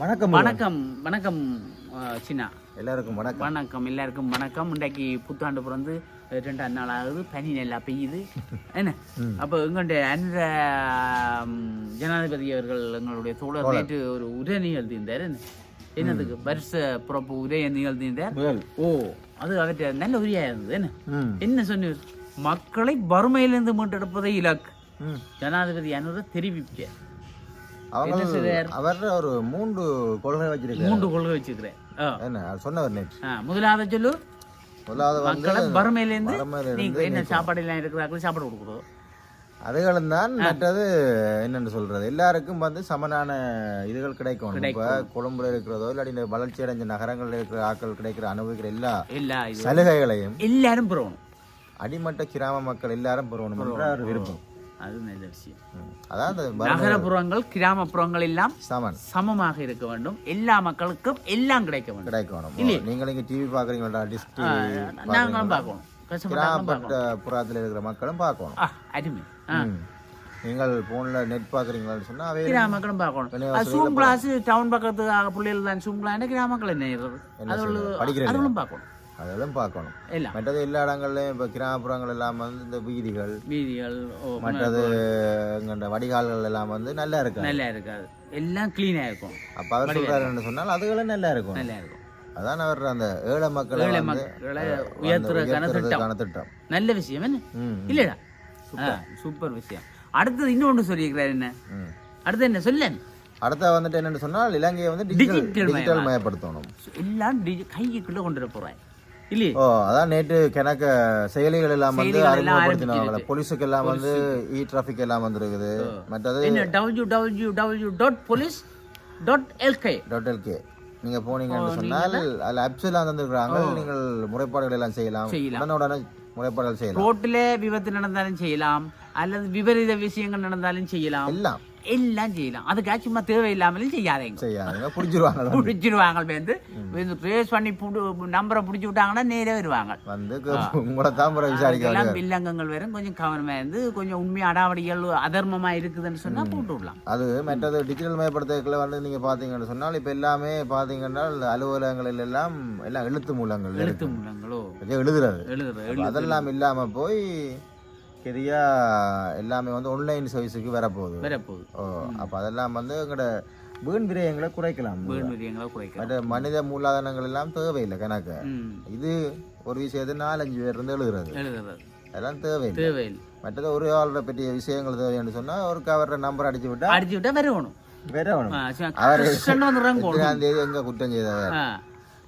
வணக்கம் வணக்கம் வணக்கம் சின்னா எல்லாருக்கும் வணக்கம். வணக்கம் எல்லாருக்கும் வணக்கம். இன்றைக்கு புத்தாண்டு பிறந்து ரெண்டாம் நாள் ஆகுது. பனி நல்லா பெய்யுது. என்ன? அப்போ எங்களுடைய அந்த ஜனாதிபதி அவர்கள் எங்களுடைய தோழர் நேற்று ஒரு உரை நிகழ்த்தியிருந்தார். என்ன? என்னதுக்கு? வருஷ பிறப்பு உரை நிகழ்த்தியிருந்தார். ஓ அது அவற்றை நல்ல உரையா இருந்தது. என்ன? என்ன சொன்னீர்? மக்களை வறுமையிலிருந்து மீட்டெடுப்பதை இலக்கு. ஜனாதிபதி அனுர தெரிவிப்பார். அவங்க அவர் ஒரு மூன்று கொள்கை வச்சிருக்காரு. மூன்று கொள்கை வச்சுக்கிறேன் ஆ. என்ன? சொன்னவர் நேற்று. முதலாவது சொல்லு. முதலாவது மக்களை வறுமையிலேருந்து வறுமையில நீங்க என்ன சாப்பாடு எல்லாம் இருக்கிறார்கள் சாப்பாடு கொடுக்குறோம் அதுகளும் தான் மற்றது என்னன்னு சொல்றது. எல்லாருக்கும் வந்து சமனான இதுகள் கிடைக்கணும். இப்ப கொழும்புல இருக்கிறதோ இல்லாட்டி இந்த வளர்ச்சி அடைஞ்ச நகரங்கள்ல இருக்கிற ஆட்கள் கிடைக்கிற அனுபவிக்கிற எல்லா எல்லா சலுகைகளையும் எல்லாரும் பெறணும். அடிமட்ட கிராம மக்கள் எல்லாரும் பெறணும். என்ற ஒரு விருப்பம். அது நல்ல விஷயம் வ- நகரப்புறங்கள் கிராமப்புறங்கள் எல்லாம் சமன். சமமாக இருக்க வேண்டும். எல்லா மக்களுக்கும் எல்லாம் கிடைக்க வேண்டும். கிடைக்கணும். நீங்கள் இங்க டிவி பாக்குறீங்களா டிஸ்ட் நாங்களும் பார்க்கணும். கிராமப்பட்ட புறத்துல இருக்கிற மக்களும் பார்க்கணும். அருமை. நீங்கள் போன்ல நெட் பாக்குறீங்களான்னு சொன்னா அவை கிராமக்களும் பார்க்கணும். சூம் கிளாஸ் டவுன் பக்கத்து பிள்ளைகள் தான் சூம் கிளாஸ் கிராமங்கள் என்ன? இருக்கிறது அதுவும் பார்க்கணும். அதெல்லாம் பார்க்கணும். எல்லாம். மற்றது எல்லா இடங்கள்லயும் இப்ப கிராமப்புறங்கள் எல்லாம் வந்து இந்த வீதிகள் வீதிகள் மற்றது எங்கண்ட வடிகால்கள் எல்லாம் வந்து நல்லா இருக்கு நல்லா இருக்காது. எல்லாம் கிளீனாக இருக்கும். அப்ப அவர் சொல்றாருன்னு சொன்னால் அதுகளும் நல்லா இருக்கும். நல்லா இருக்கும். அதான் அவர் அந்த ஏழை மக்களை ஏழை மக்களை உயர்த்துறதுக்கான திட்டம் நல்ல விஷயம் என்ன? இல்லடா? சூப்பர். விஷயம். அடுத்தது இன்னொன்று சொல்லியிருக்கிறார் என்ன. அடுத்து என்ன? சொல்ல. அடுத்த வந்துட்டு என்னன்னு சொன்னால் இலங்கையை வந்து டிஜிட்டல் டிஜிட்டல் மயப்படுத்தணும். எல்லாம் கைக்குள்ள கொண்டு வர போறாய். இல்லையே? ஓ அதான் நேற்று கணக்க செயலிகள் எல்லாம் வந்து அறிமுகப்படுத்தினாங்களே போலீஸுக்கு எல்லாம் வந்து இ டிராபிக் எல்லாம் வந்துருக்குது. மற்றது என்ன W W W dot police dot LK dot LK நீங்க போனீங்கன்னு சொன்னால் அதுல ஆப்ஸ் எல்லாம் தந்துருக்காங்க நீங்கள் முறைப்பாடுகள் எல்லாம் செய்யலாம். செய்யலாம். உடனே உடனே முறைப்பாடுகள் செய்யலாம். ரோட்டில் விபத்து நடந்தாலும் செய்யலாம். அல்லது விபரீத விஷயங்கள் நடந்தாலும் செய்யலாம். எல்லாம். எல்லாம் செய்யலாம். அதுக்காக சும்மா தேவையில்லாமலும் செய்யாதீங்க செய்யாதுங்க. புடிச்சிருவாங்க பிடிச்சிருவாங்க வந்து. ட்ரேஸ் பண்ணி நம்பரை பிடிச்சி விட்டாங்கன்னா நேரே வருவாங்க. வந்து எல்லாம் வில்லங்கங்கள் வரும் கொஞ்சம் கவனமா இருந்து கொஞ்சம் உண்மை அடாவடிகள் அதர்மமா இருக்குதுன்னு சொன்னா போட்டு விடலாம். அது மற்றது டிஜிட்டல் மயப்படுத்தல வந்து நீங்க பாத்தீங்கன்னு சொன்னால் இப்ப எல்லாமே பாத்தீங்கன்னா இந்த அலுவலகங்களில் எல்லாம் எல்லாம் எழுத்து மூலங்கள். எழுத்து மூலங்களோ? எழுதுறது. எழுதுற அப்ப அதெல்லாம் இல்லாம போய் சரியா எல்லாமே வந்து ஆன்லைன் சர்வீஸுக்கு வரப்போகுது. வரப்போகுது. ஓ அப்ப அதெல்லாம் வந்து எங்களோட வீண் விரயங்களை குறைக்கலாம். வேணுரியங்களை குறைக்கலாம். மற்ற மனித மூலாதாரங்கள் எல்லாம் தேவையில்லை கணக்கு. இது ஒரு விஷயத்தை நாலஞ்சு பேர் இருந்து எழுதுறது. எழுதுறது. அதெல்லாம் தேவையில்லை. தேவையில்லை. மற்றது ஒரு ஆளோட பற்றிய விஷயங்கள் தேவைன்னு சொன்னா ஒரு கவர்ற நம்பர் அடிச்சு விட்டா அடிச்சு விட்டா வரணும். அவர் தேதி எங்க குற்றம் செய்தவர்?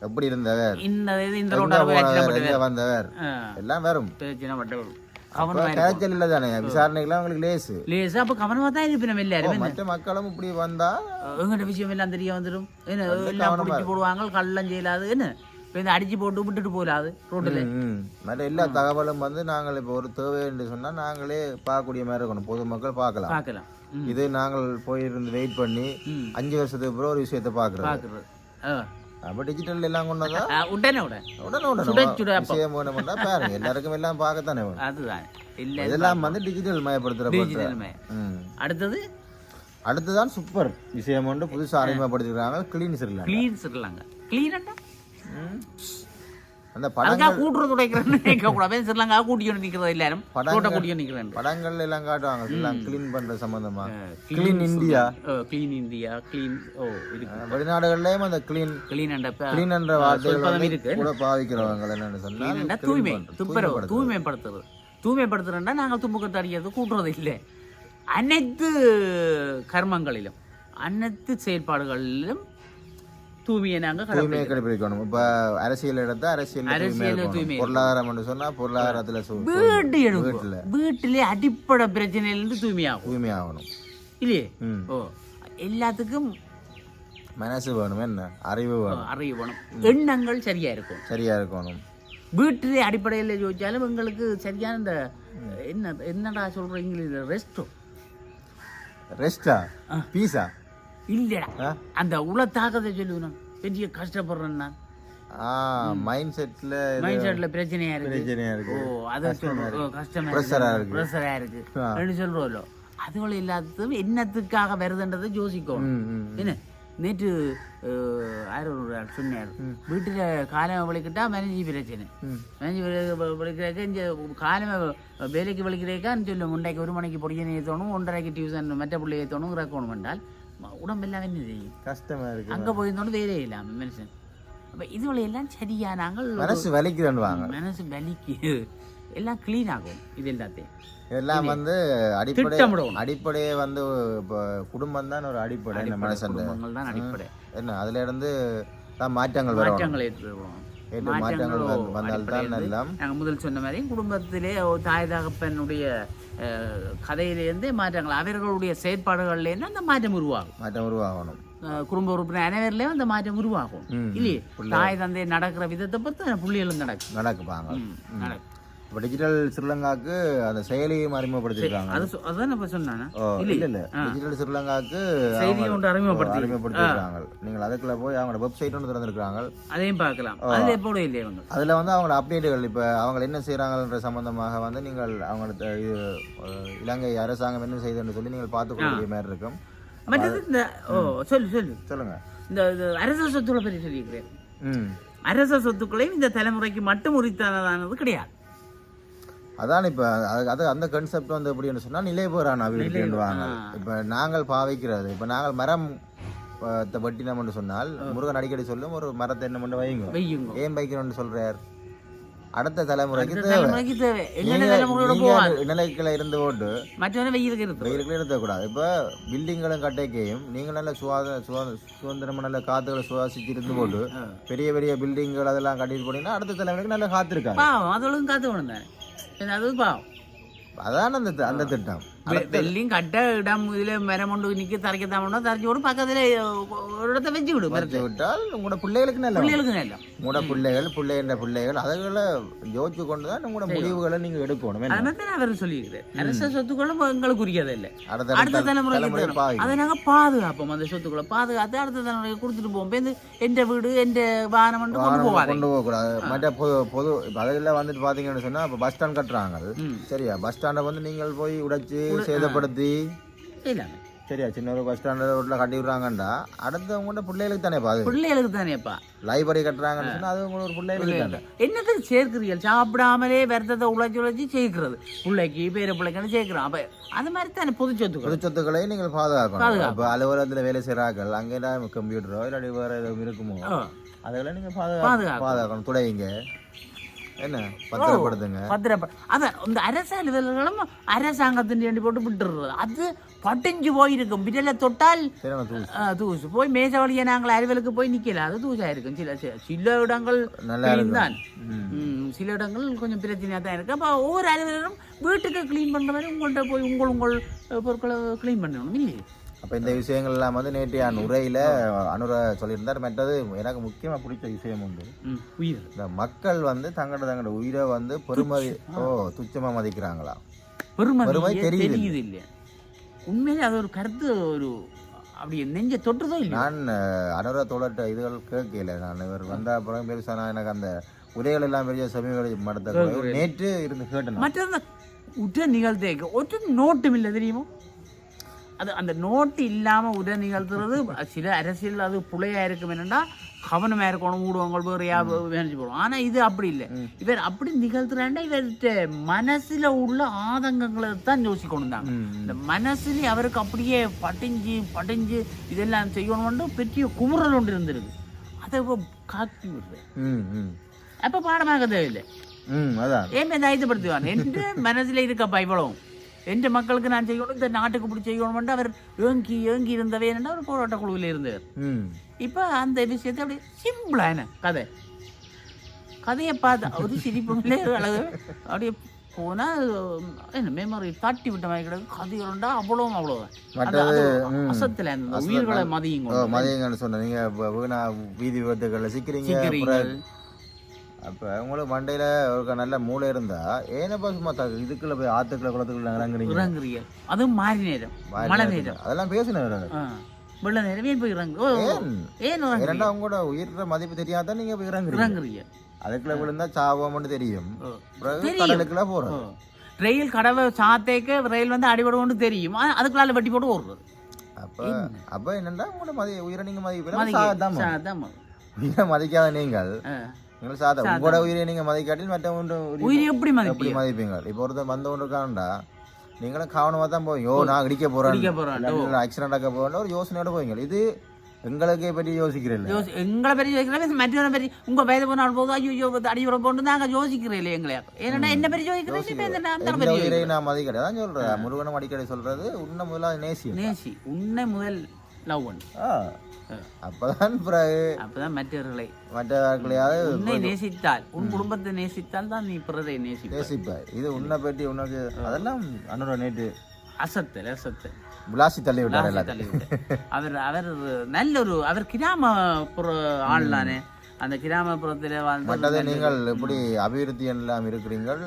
எப்படி இருந்தவர்? இந்த வந்தவர்? எல்லாம் வரும். கவனமா இல்லை தானே விசாரணைகள்லாம் லேசு. லேசா. அப்ப கவனமா தான் இருப்பினோம் எல்லாரும் மற்ற மக்களும் இப்படி வந்தா? எங்கிட்ட விஷயம் எல்லாம் தெரிய வந்துடும் என்ன எல்லாம் பிடிச்சி போடுவாங்க கள்ளம் செய்யலாது என்ன? இப்போ இந்த அடிச்சு போட்டு விட்டுட்டு போகலாது ரோட்டில் மற்ற எல்லா தகவலும் வந்து நாங்கள் இப்போ ஒரு தேவை என்று சொன்னா நாங்களே பார்க்கக்கூடிய மாதிரி இருக்கணும். பொதுமக்கள் பார்க்கலாம். பார்க்கலாம். ம். இது நாங்கள் போயிருந்து வெயிட் பண்ணி. அஞ்சு வருஷத்துக்கு அப்புறம் ஒரு விஷயத்தை பார்க்குறது. ஆ. அப்போ டிஜிட்டல் எல்லாம் கொண்டு வந்தா ஆ, உடனே உடனே உடனே உடனே சுட அப்போ விஷயம் வேணும்னா பாருங்க எல்லாருக்கும் எல்லாம் பார்க்கத்தானே வேணும் அதுதான் இல்லை இதெல்லாம் வந்து டிஜிட்டல் மயப்படுத்துற டிஜிட்டலுமே ம் அடுத்தது அடுத்ததான் சூப்பர் விஷயம் ஒன்று புதுசாக அறிமுகப்படுத்திருக்காங்க கிளீன் சிறில க்ளீன் சொல்லலாங்க க்ளீனண்டா அந்த அதுக்காக கூட்டுறது உடைக்கிறேன்னு நிற்கக்கூடாது சிறிலங்கா கூட்டிட்டு நிற்கிறது எல்லாரும் ரோட்டை கூட்டிட்டு நிற்கிறேன் படங்கள்ல எல்லாம் காட்டுவாங்க. எல்லாம் கிளீன் பண்ற சம்பந்தமா? Clean India. Clean India clean ஓ வெளிநாடுகள்லயும் அந்த கிளீன் க்ளீன் அண்ட கிளீன் என்ற வந்து இருக்கு. கூட பாவிக்கிறவங்க என்னன்னு சொன்னா என்னண்டா தூய்மை துப்புரவு தூய்மைப்படுத்துறது. தூய்மைப்படுத்துறேன்னா நாங்கள் தும்புக்கத்தை அடிக்கிறது கூட்டுறது இல்லை. அனைத்து கர்மங்களிலும் அனைத்து செயல்பாடுகளிலும் தூய்மையை நாங்கள் தூய்மையை கடைபிடிக்கணும். இப்ப அரசியல் எடுத்தா அரசியல் அரசியல் தூய்மை பொருளாதாரம் சொன்னா பொருளாதாரத்துல சு- வீட்டு எடுக்கும். வீட்டிலே. அடிப்படை பிரச்சனையிலிருந்து தூய்மையாகும். தூய்மை ஆகணும் இல்லையே. ஓ எல்லாத்துக்கும் மனசு வேணும். என்ன? அறிவு வேணும். அறியணும் எண்ணங்கள் சரியா இருக்கும் சரியா இருக்கணும். வீட்டிலே அடிப்படையில் யோசிச்சாலும் எங்களுக்கு சரியான இந்த என்ன என்னடா சொல்ற இங்கிலீஷ் ரெஸ்டோ ரெஸ்டா பீஸா இல்லடா? அந்த உள்ள தாக்கத்தை சொல்லுவேன். பெரிய கஷ்டப்படுறேன் நான். மைண்ட் செட்ல மைண்ட் செட்ல பிரச்சனையா இருக்கு. பிரச்சனையா ஓ இருக்கு அதை சொல்றோம். ஓ, கஷ்டமா ஆ இருக்கு. ப்ரெஷரா இருக்கு. ஆ. அப்படின்னு சொல்றோம்ல. அதுகள் இல்லாததும் என்னத்துக்காக வருதுன்றதை யோசிக்கணும். என்ன? நேற்று யாரோ ஒரு சொன்னார். வீட்டில் காலம் வலிக்கிட்டா மனைவி பிரச்சனை. மனைவி வலிக்கிறக்க இங்கே காலம் வேலைக்கு வலிக்கிறேக்கான்னு சொல்லும் உண்டைக்கு ஒரு மணிக்கு பொடியனை ஏற்றணும் ஒன்றரைக்கு டியூஷன் மற்ற பிள்ளை ஏற்றணும் இறக்கணும் என்றால் உடம்பெல்லாம் என்ன செய்யும் கஷ்டமா இருக்கு அங்கே போயிருந்தோன்னு வேலையே இல்லாமல் மனுஷன் அப்போ இதுகளை எல்லாம் சரியா நாங்கள் மனசு வலிக்குதுன்னு வாங்க மனசு வலிக்கு எல்லாம் க்ளீன் ஆகும் இது எல்லாத்தையும் இதெல்லாம் வந்து அடிப்படை. அடிப்படையே வந்து இப்போ குடும்பம் தான் ஒரு அடிப்படை குடும்பங்கள் தான் அடிப்படை என்ன அதுல இருந்து தான் மாற்றங்கள் மாற்றங்கள் ஏற்படுவோம் மாற்றங்கள் வந்து- வந்தால்தான் எல்லாம். நாங்கள் முதல் சொன்ன மாதிரி குடும்பத்திலே தாய் தகப்பனுடைய கதையிலேருந்தே மாற்றங்கள் அவர்களுடைய செயற்பாடுகள்லேருந்து அந்த மாற்றம் உருவாகும். மாற்றம் உருவாகணும். குடும்ப உறுப்பினர் அனைவரிலையும் அந்த மாற்றம் உருவாகும். இல்லையே? தாய் தந்தை நடக்கிற விதத்தை பொறுத்து புள்ளிகளும் நடக்கும். நடக்குப்பாங்க நடக்கும். இப்போ டிஜிட்டல் ஸ்ரீலங்காக்கு அந்த செயலியும் அறிமுகப்படுத்திருக்காங்க. அது அதான் இப்ப சொன்னானே? இல்ல இல்ல. டிஜிட்டல் ஸ்ரீலங்காக்கு செய்தி ஒன்று அறிமுகப்படுத்தி அறிமுகப்படுத்திருக்காங்க. நீங்கள் அதுக்குள்ள போய் அவங்களோட வெப்சைட் ஒன்று திறந்திருக்காங்க. அதையும் பார்க்கலாம். அதுல எப்போட இல்லை இவங்க. அதில் வந்து அவங்களோட அப்டேட்டுகள் இப்போ அவங்க என்ன செய்கிறாங்கன்ற சம்பந்தமாக வந்து நீங்கள் அவங்களோட இது இலங்கை அரசாங்கம் என்ன செய்யுதுன்னு சொல்லி நீங்கள் பார்த்துக்கொள்ளக்கூடிய மாதிரி இருக்கும். மற்றது இந்த ஓ சொல்லு சொல்லு. சொல்லுங்க. இந்த அரச சொத்துக்களை பற்றி சொல்லியிருக்கிறேன். அரச சொத்துக்களையும் இந்த தலைமுறைக்கு மட்டும் உரித்தானதானது கிடையாது. அதான் இப்போ அது அது அந்த கான்செப்ட் வந்து எப்படின்னு சொன்னால் நிலைபெறான அபிவிருத்திவாங்க இப்போ நாங்கள் பாவிக்கிறது இப்போ நாங்கள் மரம் வெட்டினோம்னு சொன்னால் முருகன் அடிக்கடி சொல்லும் ஒரு மரத்தை என்ன பண்ண வைங்க ஏன் வைக்கணும்னு சொல்றார்? அடுத்த தலைமுறைக்கு தேவை. நிலைக்குள்ள இருந்து போட்டு மற்றவனை வெயிலுக்கு வெயிலுக்குள்ள இருக்கக்கூடாது இப்போ பில்டிங்களும் கட்டைக்கையும் நீங்கள் நல்ல சுவாத சுவா சுதந்திரமா நல்ல காத்துகளை சுவாசிச்சு இருந்து போட்டு பெரிய பெரிய பில்டிங்கள் அதெல்லாம் கட்டிட்டு போனீங்கன்னா அடுத்த தலைமுறைக்கு நல்லா காத்திருக்காங்க அதோளும் காத்து வேணும் தானே என்ன அதான் அந்த அந்த திட்டம். வெள்ளியும் கட்ட இடம் இதுல மரம் கொண்டு நிக்க தரைக்க தாமனா தரைச்சி விடு பக்கத்துல ஒரு இடத்த வச்சு விடு மரத்தை விட்டால் உங்களோட பிள்ளைகளுக்கு நல்ல பிள்ளைகளுக்கு நல்ல உங்களோட பிள்ளைகள் பிள்ளைன்ற பிள்ளைகள் அதுகளை யோசிச்சு கொண்டு தான் உங்களோட முடிவுகளை நீங்க எடுக்கணும்? அது தான் அவர் சொல்லியிருக்கிறேன் அரச சொத்துக்களும் எங்களுக்கு உரியது இல்லை அடுத்த தலைமுறை அதை நாங்க பாதுகாப்போம் அந்த சொத்துக்களை பாதுகாத்து அடுத்த தலைமுறைக்கு கொடுத்துட்டு போவோம் எந்த வீடு எந்த வாகனம் கொண்டு போவாதே கொண்டு போகக்கூடாது மற்ற பொது பொது அதில் வந்துட்டு பார்த்தீங்கன்னு சொன்னா இப்போ பஸ் ஸ்டாண்ட் கட்டுறாங்க ம். சரியா பஸ் ஸ்டாண்டை வந்து நீங்கள் போய் உடைச்சு சேதப்படுத்தி? சரியா சின்ன ஒரு பஸ் ஸ்டாண்ட் ரோட்ல கட்டி விடுறாங்கண்டா. அடுத்து உங்களோட பிள்ளைகளுக்கு தானே பாது? பிள்ளைகளுக்கு தானேப்பா. லைப்ரரி கட்டுறாங்கன்னு சொன்னா அது உங்களோட பிள்ளைகளுக்கு தானே? என்னத்துக்கு சேர்க்கிறீர்கள்? சாப்பிடாமலே விரதத்தை உழைச்சி உழைச்சி சேர்க்கிறது. பிள்ளைக்கு பேர பிள்ளைக்குன்னு சேர்க்கிறோம். அப்ப அது மாதிரி தானே பொது சொத்துக்கள். பொது சொத்துக்களை நீங்கள் பாதுகாக்கணும். இப்போ அலுவலகத்தில் வேலை செய்கிறார்கள் அங்கே கம்ப்யூட்டரோ இல்லாட்டி வேறு எதுவும் இருக்குமோ. அதெல்லாம் நீங்கள் பாதுகா பாதுகாக்கணும். துடையுங்க. என்ன? பத்திரப்படுத்துங்க. பத்திரப்ப அதான் இந்த அரசு அலுவலர்களும் அரசாங்கத்தின் வேண்டி போட்டு விட்டுடுறது. அது பட்டிஞ்சு போயிருக்கும். விரலை தொட்டால் தூசு. போய் மேச வழியை நாங்கள் அலுவலுக்கு போய் நிக்கல. அது தூசா இருக்கும். சில சில- இடங்கள். தான் சில இடங்கள் கொஞ்சம் பிரச்சனையாக தான் இருக்கு. அப்போ ஒவ்வொரு அலுவலரும் வீட்டுக்கு க்ளீன் பண்ணுற மாதிரி உங்கள்கிட்ட போய் உங்கள் உங்கள் பொருட்களை க்ளீன் பண்ணணும் இல்லையே? அப்போ இந்த விஷயங்கள் எல்லாம் வந்து நேற்று உரையில் அனுர சொல்லியிருந்தார். மற்றது எனக்கு முக்கியமாக பிடிச்ச விஷயம் உண்டு. உயிர். இந்த மக்கள் வந்து தங்களோட தங்களோட உயிரை வந்து பெருமதி ஓ துச்சமாக மதிக்கிறாங்களா? பெருமை தெரியுது. இல்லையா உண்மையிலே அது ஒரு கருத்து ஒரு அப்படி நெஞ்ச தொட்டுறதோ இல்லையா? நான் அனுர தோழர்கிட்ட இதுகள் கேட்கல. நான் இவர் வந்த அப்புறம் பெருசா நான் எனக்கு அந்த உரைகள் எல்லாம் பெரிய சமீப மடத்த நேற்று இருந்து கேட்டேன். மற்ற உட நிகழ்த்தேக்கு ஒரு நோட்டும் இல்லை தெரியுமோ? அது அந்த நோட்டு இல்லாம உட நிகழ்த்துறது சில அரசியல் அது புலையா இருக்கும். என்னன்னா கவனமா இருக்கணும் ஊடகங்கள் வேறையா வேணிச்சு போடும் ஆனா இது அப்படி இல்லை. இவர் அப்படி நிகழ்த்துறாண்டா இவர்கிட்ட மனசுல உள்ள ஆதங்கங்களை தான் யோசிக்கணும் தாங்க இந்த மனசுல அவருக்கு அப்படியே பட்டிஞ்சு பட்டிஞ்சு இதெல்லாம் செய்யணும்னு பெரிய குமுறல் ஒன்று இருந்திருக்கு. அதை காக்கி விடுறேன் அப்ப பாடமாக தேவையில்லை. ஏன் தைரியப்படுத்துவான் எந்த மனசுல இருக்கப்பா இவ்வளவும். எந்த மக்களுக்கு நான் செய்யணும் இந்த நாட்டுக்கு இப்படி செய்யணும்னு அவர் ஏங்கி ஏங்கி இருந்தவே என்னன்னா ஒரு போராட்ட குழுவில் இருந்தவர் இப்போ அந்த விஷயத்தை அப்படியே சிம்பிளா என்ன கதை கதையை பார்த்து ஒரு சிரிப்புங்களே அழகு அப்படியே போனா என்ன மெமரி தட்டி விட்ட மாதிரி கிடக்கு கதைகளுண்டா அவ்வளவும் அது அசத்துல அந்த உயிர்களை மதியும் ஓ மதியங்கன்னு சொன்ன நீங்க வ- வீணா வீதி விபத்துகளில் சிக்கிறீங்க அப்ப உங்களுக்கு மண்டையில ஒரு நல்ல மூளை இருந்தா ஏனப்பா சும்மா த- இதுக்குள்ள போய் ஆத்துக்குள்ள குளத்துக்குள்ள இறங்குறீங்க? இறங்குறீங்க. அதுவும் மாறி நேரம். மழை நேரம். அதெல்லாம் பேசினேன் ஆ. வெள்ள நேரம். ஏன் போய் இறங்கு ஓ, ஏன்? இரண்டா உங்களோட உயிர மதிப்பு தெரியாதான் நீங்க போய் இறங்குறீங்க. இறங்குறீங்க. அதுக்குள்ள விழுந்தா சாவோம்னு தெரியும். கடலுக்குள்ள போறோம் ஓ. ரயில் கடவை சாத்தேக்க ரயில் வந்து அடிபடுவோம்னு தெரியும். அதுக்குள்ளால வெட்டி போட்டு ஓடுறது. அப்ப அப்ப என்னன்னா உங்களோட மதி உயிரை நீங்க மதிப்பிല്ല மதிக்க- சாதான் சாதான் ம- உயிரை மதிக்காத நீங்கள். நீங்கள் சாதா உங்களோட உயிரை நீங்க மதிக்காட்டில் மற்ற உயிரை எப்படி எப்படி மதிப்பீங்க இப்போ ஒருத்தர் வந்த ஒன்று இருக்காண்டா நீங்களும் கவனமா தான் போவீங்க ஓ நான் இடிக்க இடிக்க போறேன். ஆக்சிடென்ட் ஆக்க போறேன் ஒரு யோசனையோட போவீங்க இது எங்களுக்கே பற்றி யோசிக்கிறீங்க யோசி எங்களை பற்றி யோசிக்கிறேன் மற்றவரை பற்றி உங்க வயது போனால் போதும் ஐயோ ஐயோ அடிவரை போட்டு நாங்க யோசிக்கிறேன் இல்லை எங்களை ஏன்னா என்ன பற்றி யோசிக்கிறேன் நான் மதிக்கிறேன் அதான் சொல்றேன் முருகனும் அடிக்கடி சொல்றது உன்ன முதல்ல நேசி நேசி உன்னை முதல் லவ் பண்ணு ஆ. அப்பதான் பிறகு அப்பதான் மற்றவர்களை மற்றவர்களையாவது உன்னை நேசித்தால் உன் குடும்பத்தை நேசித்தால் தான் நீ பிறரை நேசிப்பாய். நேசிப்பார் இது உன்னை பற்றி உனக்கு அதெல்லாம் அன்னோட நேற்று அசத்தல் அசத்தல். விளாசி தள்ளி விட்டார். அவர் அவர் நல்ல ஒரு அவர் கிராமப்புற ஆள் தானே. அந்த கிராமப்புறத்துல வாழ்ந்து நீங்கள் எப்படி அபிவிருத்தி எல்லாம் இருக்கிறீங்கள்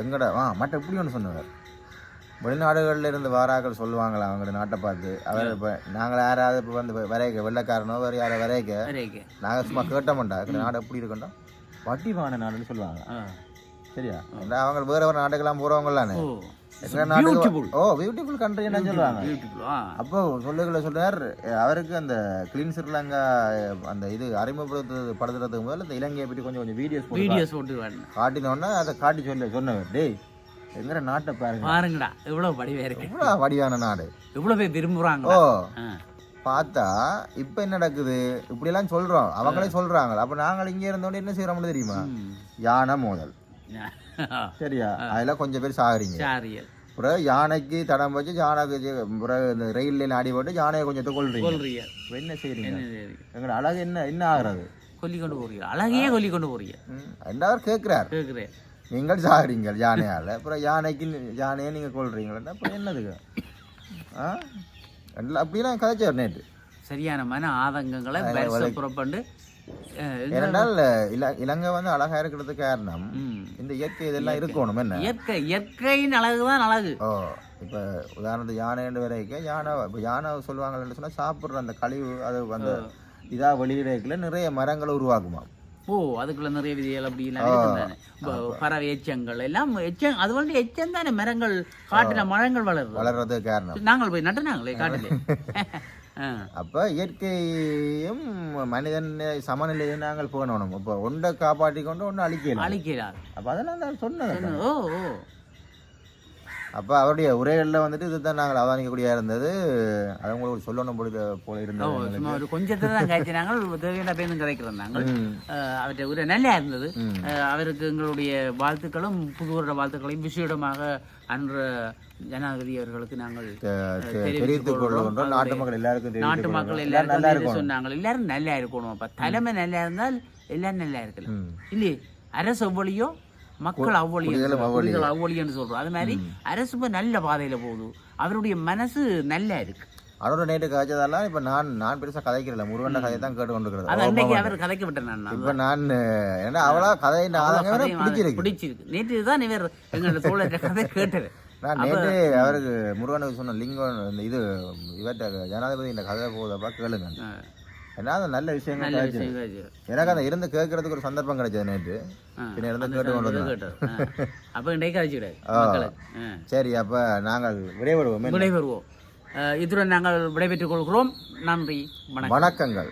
எங்கட ஆ மற்ற இப்படி ஒன்று சொன்னவர் வெளிநாடுகள்ல இருந்து வாராக்கள் சொல்லுவாங்களா அவங்களோட நாட்டை பார்த்து? அவர் இப்போ நாங்கள் யாராவது இப்போ வந்து வரைக்க வெள்ளைக்காரனோ வேறு யாரை வரைக்க. நாங்கள் சும்மா கேட்டோம்டா இந்த நாடு எப்படி இருக்கட்டும் வட்டிவான நாடுன்னு சொல்லுவாங்க. சரியா? அவங்க வேற ஒரு நாட்டுக்கெல்லாம் போகிறவங்களானே oh. Beautiful oh beautiful country என்ன சொல்லுவாங்க. அப்போ சொல்லுகளை சொல்றார். அவருக்கு அந்த கிளீன் ஸ்ரீலங்கா அந்த இது அறிமுகப்படுத்து படுத்துறதுக்கு முதல்ல இந்த இலங்கையை பற்றி கொஞ்சம் கொஞ்சம் வீடியோஸ் வீடியோஸ் போட்டு வரணும் காட்டினோடனே அதை காட்டி சொல்ல சொன்னவர். டேய் எங்கிற நாட்டை பாருங்க. பாருங்கடா எவ்வளவு படிவா இருக்கு. எவ்வளோ வடிவான நாடு. எவ்வளவு பேர் விரும்புறாங்க ஓ. பார்த்தா இப்போ என்ன நடக்குது? இப்படியெல்லாம் சொல்றோம். அவங்களே சொல்றாங்க. அப்போ நாங்கள் இங்கே இருந்தோடனே என்ன செய்யறோம்னு தெரியுமா? யானை மோதல். சரியா? அதெல்லாம் கொஞ்சம் பேர் சாகுறீங்க. சாரியல். அப்புறம் யானைக்கு தடம் வச்சு யானைக்கு அப்புறம் இந்த ரயில்ல அடி போட்டு யானையை கொஞ்சத்தை கொள்றீங்க என்ன என்ன செய்றீங்க? எங்களோட அழகு என்ன என்ன ஆகுறது? கொல்லி கொண்டு போறீங்க. அழகையே கொல்லி கொண்டு போறீங்க. ரெண்டாவது கேட்கிறார் கேக்குறேன் நீங்கள் சாகுறீங்க யானையால அப்புறம் யானைக்கு யானையை நீங்க கொள்றீங்களா அப்புறம் என்னதுக்கு ஆ? அப்படிலாம் கதைச்சார் நேற்று. சரியான மன ஆதங்கங்களை புறப்பண்டு ஏனென்றால் இல இலங்கை வந்து அழகா இருக்கிறதுக்கு காரணம். இந்த இயற்கை இதெல்லாம் இருக்கணும் என்ன? இயற்கை இயற்கையின் அழகுதான் அழகு. ஓ இப்போ உதாரணத்துக்கு யானைன்னு வரைக்கும் யானை இப்போ யானை சொல்லுவாங்கன்னு சொன்னா சாப்பிட்ற அந்த கழிவு அது அந்த இதா வெளியிடக்குள்ள நிறைய மரங்களை உருவாக்குமா ஓ அதுக்குள்ள நிறைய விதிகள் அப்படி எல்லாம் பறவை எச்சங்கள் எல்லாம் எச்சம் அது வந்து எச்சம் தானே மரங்கள் காட்டுல மரங்கள் வளருது வளர்றதுக்கு காரணம். நாங்கள் போய் நட்டுனாங்களே காட்டுல. அப்போ இயற்கையும் மனிதன் சமநிலையை நாங்கள் போகணும் இப்போ ஒன்றை காப்பாற்றி கொண்டு ஒன்று அழிக்கலாம் அழிக்கிறார் அப்போ அதெல்லாம் நான் சொன்னேன். ஓ ஓ. அப்போ அவருடைய உரைகளில் வந்துட்டு இதுதான் நாங்கள் அவதானிக்கக்கூடிய இருந்தது. அது உங்களுக்கு சொல்லணும் போல போல இருந்தது ஒரு கொஞ்சத்தை தான் காய்ச்சினாங்க தேவையான பேருந்து கிடைக்கிறோம் நாங்கள். அவற்றை உரை நல்லா இருந்தது. அவருக்கு எங்களுடைய வாழ்த்துக்களும் புது வருட வாழ்த்துக்களையும் விசேடமாக அன்று ஜனாதிபதி அவர்களுக்கு நாங்கள் தெரிவித்துக். கொள்கின்றோம் நாட்டு மக்கள் எல்லாருக்கும் நாட்டு மக்கள். எல்லாரும் இருக்கும் சொன்னாங்க எல்லாரும் நல்லா இருக்கணும். அப்ப தலைமை நல்லா இருந்தால் எல்லாம் நல்லா இருக்கலாம். இல்லையே அரசு எவ்வளியோ மக்கள் அவ்வளியோ. குடிகள் அவ்வளியோன்னு சொல்றோம். அது மாதிரி அரசு இப்ப நல்ல பாதையில போகுது. அவருடைய மனசு நல்லா இருக்கு. அவரோட நேற்று காய்ச்சதெல்லாம் இப்போ நான் நான் பெருசாக கதைக்கிறல முருகண்ட கதையை தான் கேட்டு கொண்டிருக்கிறது. அன்னைக்கு அவர் கதைக்க விட்டேன் நான் இப்போ நான் ஏன்னா அவ்வளோ கதையும் பிடிச்சிருக்கு. பிடிச்சிருக்கு. நேற்று தான் இவர் எங்களோட தோழர் கதை கேட்டது. நான் நேற்று அவருக்கு முருகனுக்கு சொன்ன லிங்கம் இந்த இது இவர்கிட்ட ஜனாதிபதி இந்த கதை போகுதப்பா கேளுங்க. ஏன்னா அது நல்ல விஷயங்கள் கிடைச்சது. எனக்கு அந்த இருந்து கேட்கறதுக்கு ஒரு சந்தர்ப்பம் கிடைச்சது நேற்று பின்ன இருந்து கேட்டு கொண்டு. அப்ப இன்றைக்கு ஆ. சரி அப்போ நாங்கள் விடைபெறுவோம். விடைபெறுவோம். இத்துடன் நாங்கள் விடைபெற்றுக் கொள்கிறோம். நன்றி வணக்கங்கள்.